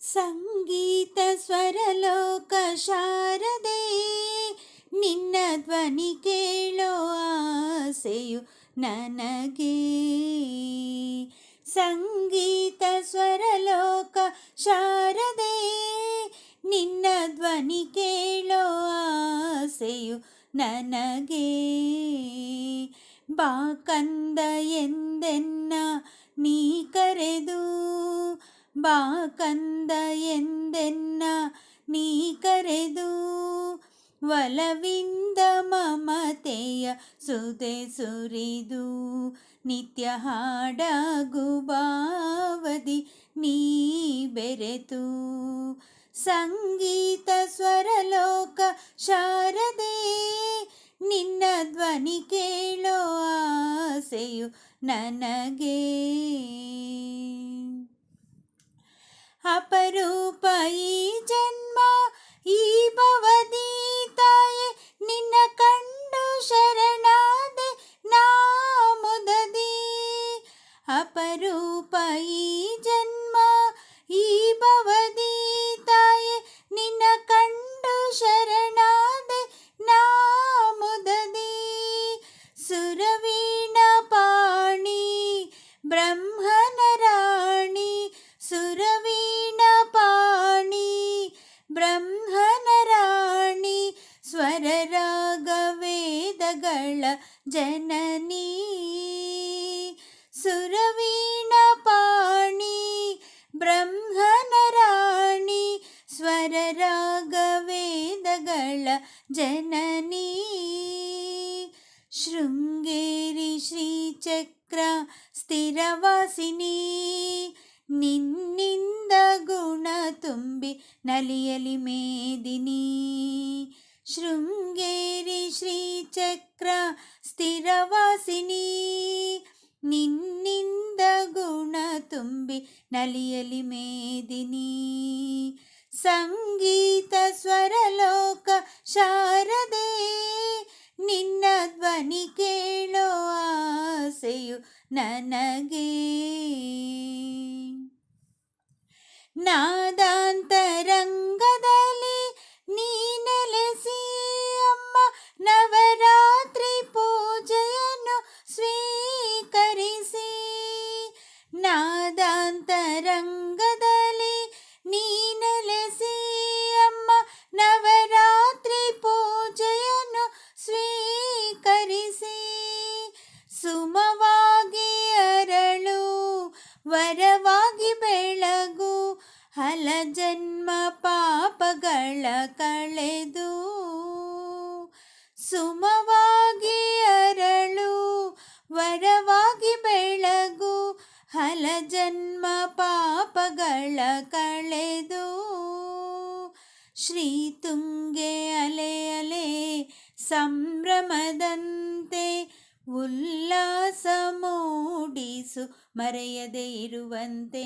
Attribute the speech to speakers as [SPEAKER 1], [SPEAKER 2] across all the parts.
[SPEAKER 1] ಸಂಗೀತ ಸ್ವರಲೋಕ ಶಾರದೆ, ನಿನ್ನ ಧ್ವನಿ ಕೇಳೋ ಆಸೆಯು ನನಗೆ. ಸಂಗೀತ ಸ್ವರಲೋಕ ಶಾರದೆ, ನಿನ್ನ ಧ್ವನಿ ಕೇಳೋ ಆಸೆಯು ನನಗೆ. ಬಾಕಂದ ಎಂದೆನ್ನ ನೀ ಕರೆದು ಬಾ ಕಂದ ಎಂದೆನ್ನ ನೀ ಕರೆದು? ಒಲವಿಂದ ಮಮತೆಯ ಸುದೆ ಸುರಿದು ನಿತ್ಯ ಹಾಡಗು ಬಾವದಿ ನೀ ಬೆರೆತು. ಸಂಗೀತ ಸ್ವರಲೋಕ ಶಾರದೆ ನಿನ್ನ ಧ್ವನಿ ಕೇಳೋ ಆಸೆಯು ನನಗೆ. ಅಪರೂಪ ಈ ಜನ್ಮ ಈ ಭವದಿ ತಾಯೆ ನಿನ್ನ ಕಂಡು ಶರಣಾದೆ ನಾ ಮುದದಿ ಅಪರೂಪ ಈ ಜನ್ಮ ವೇದಗಳ ಜನನೀ ಸುರವೀಣ ಪಾಣಿ ಬ್ರಹ್ಮನ ರಾಣಿ ಸ್ವರ ರಾಗ ವೇದಗಳ ಜನನೀ ಶೃಂಗೇರಿ ಶ್ರೀಚಕ್ರ ಸ್ಥಿರವಾಸಿನಿ ನಿನ್ನಿಂದ ಗುಣ ತುಂಬಿ ನಲಿಯಲಿ ಮೇದಿನಿ ಶೃಂಗೇರಿ ಶ್ರೀಚಕ್ರ ಸ್ಥಿರವಾಸಿನಿ ನಿನ್ನಿಂದ ಗುಣ ತುಂಬಿ ನಲಿಯಲಿ ಮೇದಿನಿ ಸಂಗೀತ ಸ್ವರಲೋಕ ಶಾರದೆ ನಿನ್ನ ಧ್ವನಿ ಕೇಳೋ ಆಸೆಯು ನನಗೆ ನಾದಾಂತರಂಗದಲ್ಲಿ ಪಾಪಗಳ ಕಳೆದು ಸುಮವಾಗಿ ಅರಳು, ವರವಾಗಿ ಬೆಳಗು, ಹಲ ಜನ್ಮ ಪಾಪಗಳ ಕಳೆದು ಶ್ರೀ ತುಂಗೆ ಅಲೆ ಅಲೆ ಸಂಭ್ರಮದಂತೆ ಉಲ್ಲಾಸ ಮೂಡಿಸು, ಮರೆಯದೇ ಇರುವಂತೆ.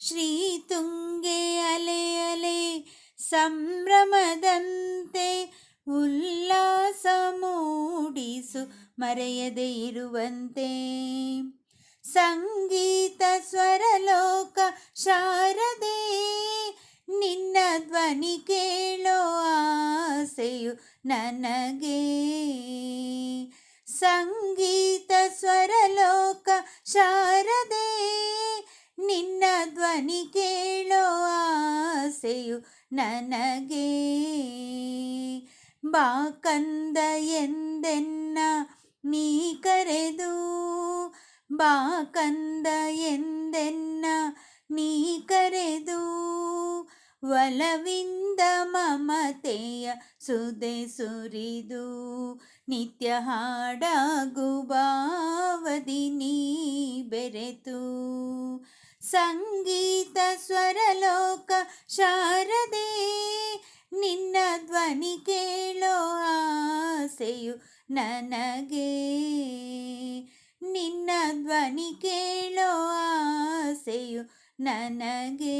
[SPEAKER 1] ಶ್ರೀ ತುಂಗೆ ಅಲೆ ಅಲೆ ಸಂಭ್ರಮದಂತೆ ಉಲ್ಲಾಸ ಮೂಡಿಸು ಮರೆಯದೆ ಇರುವಂತೆ. ಸಂಗೀತ ಸ್ವರಲೋಕ ಶಾರದೆ ನಿನ್ನ ಧ್ವನಿ ಕೇಳೋ ಆಸೆಯು ನನಗೆ. ಸಂಗೀತ ಸ್ವರಲೋಕ ಶಾರದೆ ನಿನ್ನ ಧ್ವನಿ ಕೇಳೋ ಆಸೆಯು ನನಗೆ. ಬಾ ಕಂದ ಎಂದೆನ್ನ ನೀ ಕರೆದು. ಬಾ ಕಂದ ಎಂದೆನ್ನ ನೀ ಕರೆದು. ಒಲವಿಂದ ಮಮತೆಯ ಸುದೆ ಸುರಿದು. ನಿತ್ಯ ಹಾಡಾಗು ಬಾವದಿ ನೀ ಬೆರೆತು. ಸಂಗೀತ ಸ್ವರಲೋಕ ಶಾರದೆ ನಿನ್ನ ಧ್ವನಿ ಕೇಳೋ ಆಸೆಯು ನನಗೆ. ನಿನ್ನ ಧ್ವನಿ ಕೇಳೋ ಆಸೆಯು ನನಗೆ.